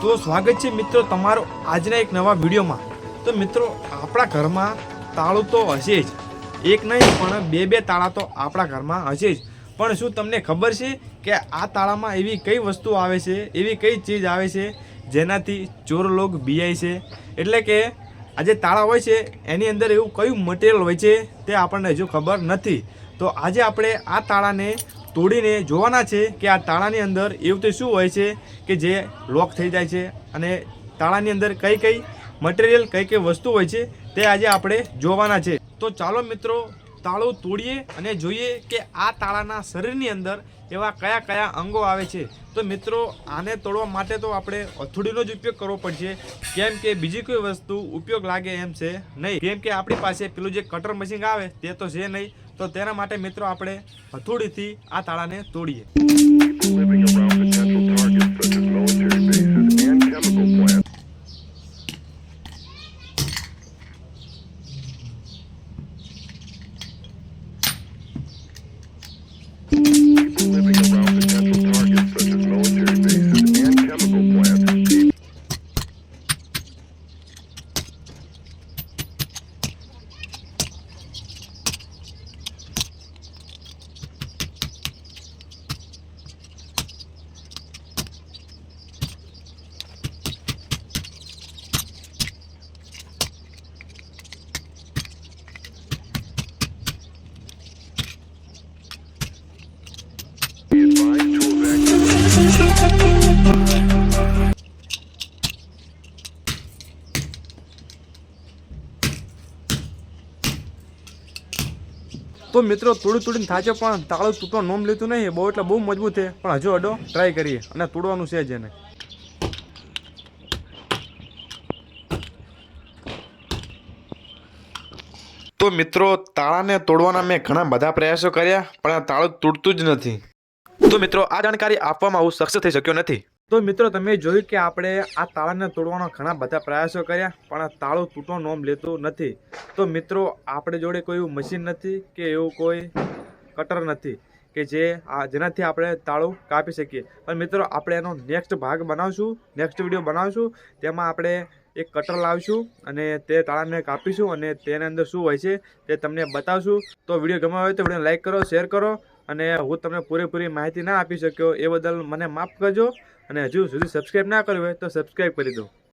તો સ્વાગત છે મિત્રો તમારો આજના એક નવા વિડીયોમાં. તો મિત્રો, આપણા ઘરમાં તાળું તો હશે જ. એક નહીં, પણ બે બે તાળા તો આપણા ઘરમાં હશે જ. પણ શું તમને ખબર છે કે આ તાળામાં એવી કઈ વસ્તુ આવે છે, એવી કઈ ચીજ આવે છે, જેનાથી ચોર લોક બિયાય છે? એટલે કે આ જે તાળા હોય છે, એની અંદર એવું કયું મટીરિયલ હોય છે તે આપણને હજુ ખબર નથી. તો આજે આપણે આ તાળાને તોડીને જોવાના છે કે આ તાળાની અંદર એવું તો શું હોય છે કે જે લોક થઈ જાય છે અને તાળાની અંદર કઈ કઈ મટીરિયલ કઈ કઈ વસ્તુ હોય છે તે આજે આપણે જોવાના છે. તો ચાલો મિત્રો, તાળું તોડીએ અને જોઈએ કે આ તાળાના શરીરની અંદર એવા કયા કયા અંગો આવે છે. તો મિત્રો, આને તોડવા માટે તો આપણે હથોડીનો જ ઉપયોગ કરવો પડશે. કેમ કે બીજી કોઈ વસ્તુ ઉપયોગ લાગે એમ છે નહીં. કેમ કે આપણી પાસે પેલું જે કટર મશીન આવે તે તો છે નહીં. તો તેના માટે મિત્રો આપણે હથોડીથી આ તાળાને તોડીએ. તો મિત્રો તોડી તોડીને થાચે પણ તાળું તૂટવા નોમ લેતું નહીં. બહુ એટલે બહુ મજબૂત છે. પણ હજુ અડો ટ્રાય કરીએ. અને તોડવાનું છે જ એને. તો મિત્રો તાળાને તોડવાના મેં ઘણા બધા પ્રયાસો કર્યા પણ આ તાળું તૂટતું જ નથી. તો મિત્રો, આ જાણકારી આપવામાં હું સક્ષમ થઈ શક્યો નથી. તો મિત્રો, તમે જોયું કે આપણે આ તાળાને તોડવાના ઘણા બધા પ્રયાસો કર્યા, પણ આ તાળું તૂટવા નોમ લેતું નથી. તો મિત્રો, આપણે જોડે કોઈ એવું મશીન નથી કે એવું કોઈ કટર નથી કે જે આ જેનાથી આપણે તાળું કાપી શકીએ. પણ મિત્રો, આપણે એનો નેક્સ્ટ ભાગ બનાવશું નેક્સ્ટ વીડિયો બનાવશું. તેમાં આપણે એક કટર લાવશું અને તે તાળાને કાપીશું અને તેની અંદર શું હોય છે તે તમને બતાવશું. તો વીડિયો ગમ્યો હોય તો વીડિયો લાઈક કરો શેર કરો. અને હું તમને પૂરેપૂરી માહિતી ના આપી શક્યો એ બદલ મને માફ કરજો અને હજુ સુધી સબસ્ક્રાઈબ ના કર્યું હોય તો સબસ્ક્રાઈબ કરી દો.